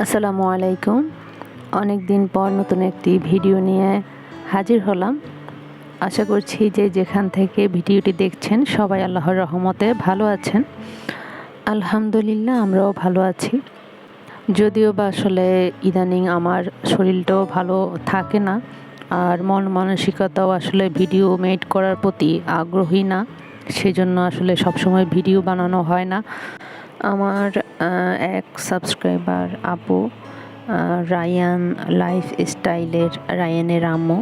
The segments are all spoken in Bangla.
আসসালামু আলাইকুম। অনেক দিন পর নতুন একটি ভিডিও নিয়ে হাজির হলাম। আশা করছি যে যেখান থেকে ভিডিওটি দেখছেন সবাই আল্লাহর রহমতে ভালো আছেন। আলহামদুলিল্লাহ, আমরাও ভালো আছি। যদিও বা আসলে ইদানিং আমার শরীরটাও ভালো থাকে না, আর মন মানসিকতাও আসলে ভিডিও মেড করার প্রতি আগ্রহী না, সেজন্য আসলে সবসময় ভিডিও বানানো হয় না। আমার এক সাবস্ক্রাইবার আপু রায়ান লাইফ স্টাইলের রায়ানের আম্মু।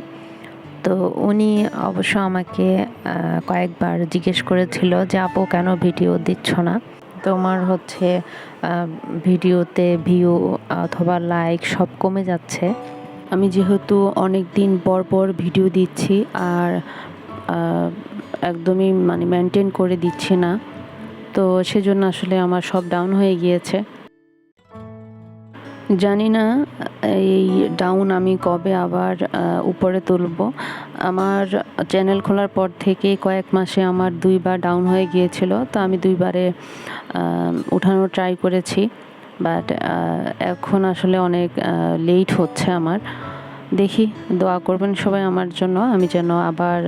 তো উনি অবশ্য আমাকে কয়েকবার জিজ্ঞেস করেছিল যে, আপু, কেন ভিডিও দিচ্ছ না? তোমার হচ্ছে ভিডিওতে ভিউ অথবা লাইক সব কমে যাচ্ছে। আমি যেহেতু অনেক দিন পর পর ভিডিও দিচ্ছি আর একদমই মানে মেনটেন করে দিচ্ছি না তো সেজন্য আসলে আমার সব ডাউন হয়ে গিয়েছে। জানি না, এই ডাউন আমি কবে আবার উপরে তুলব। আমার চ্যানেল খোলার পর থেকে কয়েক মাসে আমার দুইবার ডাউন হয়ে গিয়েছিল, তো আমি দুইবারে উঠানোর ট্রাই করেছি। বাট এখন আসলে অনেক লেট হচ্ছে আমার। দেখি, দোয়া করবেন সবাই আমার জন্য। আমি যেন আবার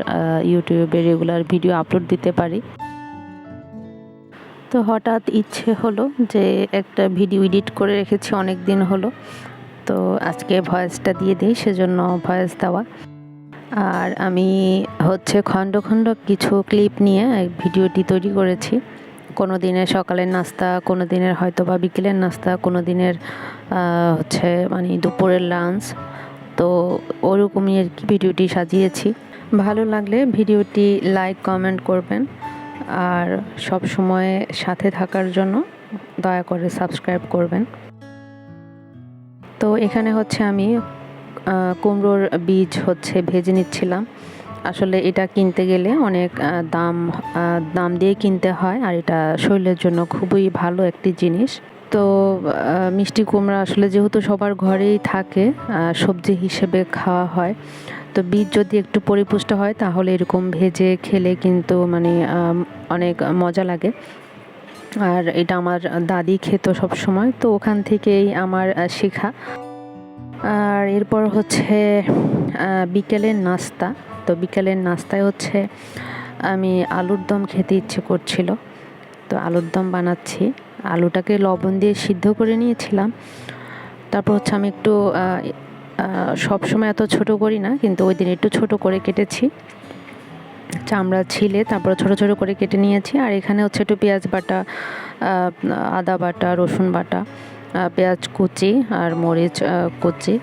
ইউটিউবে রেগুলার ভিডিও আপলোড দিতে পারি। তো হঠাৎ ইচ্ছে হলো যে একটা ভিডিও এডিট করে রেখেছি অনেক দিন হলো। তো আজকে ভয়েসটা দিয়ে দিই, সেজন্য ভয়েস দেওয়া। আর আমি হচ্ছে খণ্ড খণ্ড কিছু ক্লিপ নিয়ে ভিডিওটি তৈরি করেছি। কোনো দিনের সকালের নাস্তা, কোনো দিনের হয়তো বা বিকেলের নাস্তা, কোনো দিনের হচ্ছে মানে দুপুরের লাঞ্চ তো ওরকমই আর কি ভিডিওটি সাজিয়েছি। ভালো লাগলে ভিডিওটি লাইক কমেন্ট করবেন। আর সব সময় সাথে থাকার জন্য দয়া করে সাবস্ক্রাইব করবেন। তো এখানে হচ্ছে আমি কুমড়োর বীজ হচ্ছে ভেজে নিচ্ছিলাম। আসলে এটা কিনতে গেলে অনেক দাম দাম দিয়ে কিনতে হয় আর এটা শরীরের জন্য খুবই ভালো একটি জিনিস। তো মিষ্টি কুমড়া আসলে যেহেতু সবার ঘরেই থাকে সবজি হিসেবে খাওয়া হয় তো বীজ যদি একটু পরিপুষ্ট হয়, তাহলে এরকম ভেজে খেলে কিন্তু মানে অনেক মজা লাগে। আর এটা আমার দাদি খেত সব সময় তো ওখান থেকেই আমার শেখা। আর এরপর হচ্ছে বিকেলের নাস্তা। তো বিকেলের নাস্তায় হচ্ছে, আমি আলুর দম খেতে ইচ্ছে করছিল। তো আলুর দম বানাচ্ছি। আলুটাকে লবণ দিয়ে সিদ্ধ করে নিয়েছিলাম। তারপর হচ্ছে আমি একটু সব সময় এত ছোট করি না, কিন্তু ওই দিন একটু ছোট করে কেটেছি। চামড়া ছিলে, তারপর ছোট ছোট করে কেটে নিয়েছি। আর এখানে হচ্ছে একটু পেঁয়াজ বাটা আদা বাটা, রসুন বাটা পেঁয়াজ কুচি আর মরিচ কুচি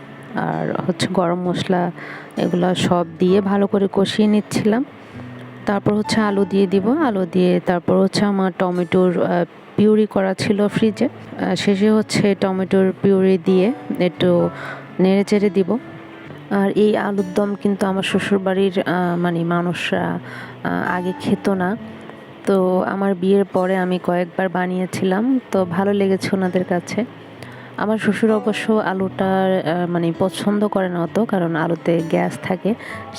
আর হচ্ছে গরম মশলা এগুলো সব দিয়ে ভালো করে কষিয়ে নিচ্ছিলাম। তারপর হচ্ছে আলু দিয়ে দিব। আলু দিয়ে তারপর হচ্ছে আমার টমেটোর পিউরি করা ছিল ফ্রিজে শেষে হচ্ছে টমেটোর পিউরি দিয়ে একটু নেড়ে চেড়ে দিব। আর এই আলুর দম কিন্তু আমার শ্বশুরবাড়ির মানে মানুষরা আগে খেত না। তো আমার বিয়ের পরে আমি কয়েকবার বানিয়েছিলাম, তো ভালো লেগেছে ওনাদের কাছে। আমার শ্বশুর অবশ্য আলুটা মানে পছন্দ করে না অত, কারণ আলুতে গ্যাস থাকে।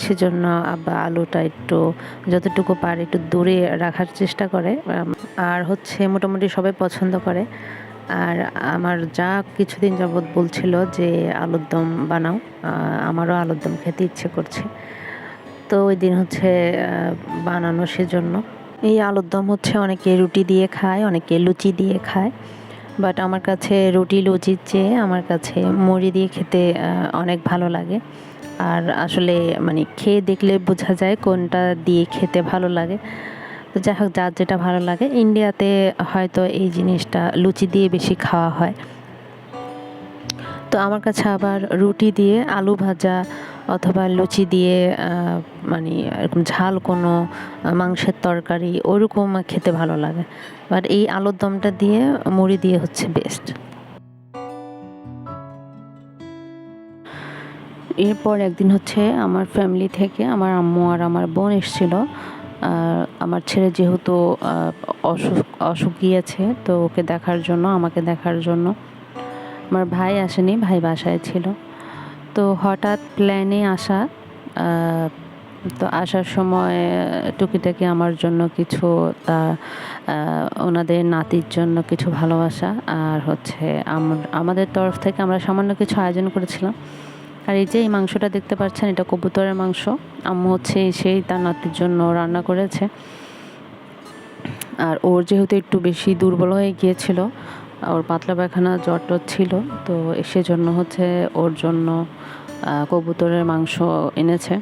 সেজন্য আব্বা আলুটা একটু, যতটুকু পারে একটু দূরে রাখার চেষ্টা করে। আর হচ্ছে মোটামুটি সবাই পছন্দ করে। আর আমার যা কিছুদিন যাবৎ বলছিল যে আলুর দম বানাও আমারও আলুর দম খেতে ইচ্ছে করছে। তো ওই দিন হচ্ছে বানানো সেজন্য। এই আলুর দম হচ্ছে অনেকে রুটি দিয়ে খায়, অনেকে লুচি দিয়ে খায়। বাট আমার কাছে রুটি, লুচির চেয়ে আমার কাছে মুড়ি দিয়ে খেতে অনেক ভালো লাগে। আর আসলে মানে খেয়ে দেখলে বোঝা যায় কোনটা দিয়ে খেতে ভালো লাগে। তো যাই হোক, যার যেটা ভালো লাগে। ইন্ডিয়াতে হয়তো এই জিনিসটা লুচি দিয়ে বেশি খাওয়া হয়। তো আমার কাছে আবার রুটি দিয়ে আলু ভাজা অথবা লুচি দিয়ে মানে এরকম ঝাল কোনো মাংসের তরকারি ওরকম খেতে ভালো লাগে। বাট এই আলুর দমটা দিয়ে মুড়ি দিয়ে হচ্ছে বেস্ট এরপর একদিন হচ্ছে আমার ফ্যামিলি থেকে আমার আম্মু আর আমার বোন এসেছিল। আর আমার ছেলে যেহেতু অসুখ অসুখ গিয়েছে তো ওকে দেখার জন্য, আমাকে দেখার জন্য। আমার ভাই আসেনি, ভাই বাসায় ছিল। তো হঠাৎ প্ল্যানে আসা তো আসার সময় টুকিটাকি আমার জন্য কিছু তা ওনাদের নাতির জন্য কিছু ভালোবাসা। আর হচ্ছে আমাদের তরফ থেকে আমরা সামান্য কিছু আয়োজন করেছিলাম। আর এই যে এই মাংসটা দেখতে পাচ্ছেন, এটা কবুতরের মাংস। আম্মু হচ্ছে সেই তার নাতির জন্য রান্না করেছে। আর ওর যেহেতু একটু বেশি দুর্বল হয়ে গিয়েছিল, ওর পাতলা পায়খানা জ্বর ছিল, তো সেজন্য হচ্ছে ওর জন্য কবুতরের মাংস এনেছে।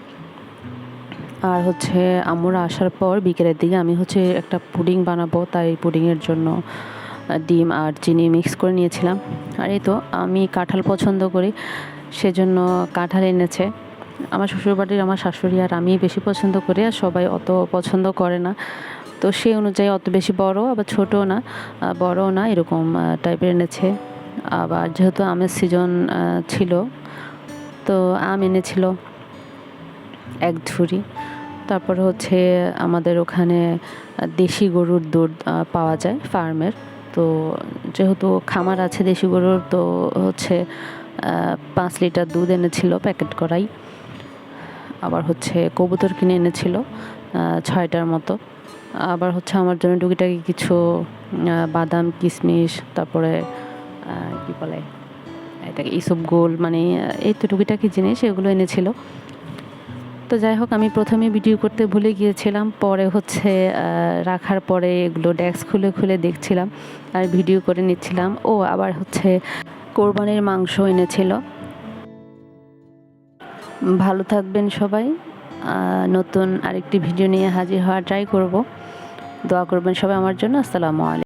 আর হচ্ছে আমরা আসার পর বিকেলের দিকে আমি হচ্ছে একটা পুডিং বানাবো, তাই পুডিংয়ের জন্য ডিম আর চিনি মিক্স করে নিয়েছিলাম। আর এই তো আমি কাঁঠাল পছন্দ করি। সেজন্য কাঁঠাল এনেছে। আমার শ্বশুরবাড়ির আমার শাশুড়ি আর আমি বেশি পছন্দ করি আর সবাই অত পছন্দ করে না। তো সেই অনুযায়ী অত বেশি বড়, আবার ছোটও না বড়ও না, এরকম টাইপের এনেছে। আবার যেহেতু আমের সিজন ছিল, তো আম এনেছিল এক ঝুড়ি। তারপর হচ্ছে আমাদের ওখানে দেশি গরুর দুধ পাওয়া যায় ফার্মের তো যেহেতু খামার আছে দেশি গরুর, তো হচ্ছে পাঁচ লিটার দুধ এনেছিল, প্যাকেট করাই। আবার হচ্ছে কবুতর কিনে এনেছিল ছয়টার মতো। আবার হচ্ছে আমার জন্য টুকিটাকি কিছু বাদাম, কিশমিশ, তারপরে কি বলে, এটাকে ইসব গোল মানে এই তো টুকিটাকি জিনিস, এগুলো এনেছিল। তো যাই হোক, আমি প্রথমে ভিডিও করতে ভুলে গিয়েছিলাম, পরে হচ্ছে রাখার পরে এগুলো ডেস্ক খুলে খুলে দেখছিলাম, আর ভিডিও করে নিচ্ছিলাম। ও আবার হচ্ছে কোরবানির মাংস এনেছিল। ভালো থাকবেন সবাই। নতুন আরেকটি ভিডিও নিয়ে হাজির হওয়ার ট্রাই করব। দোয়া করবেন সবাই আমার জন্য। আসসালামু আলাইকুম।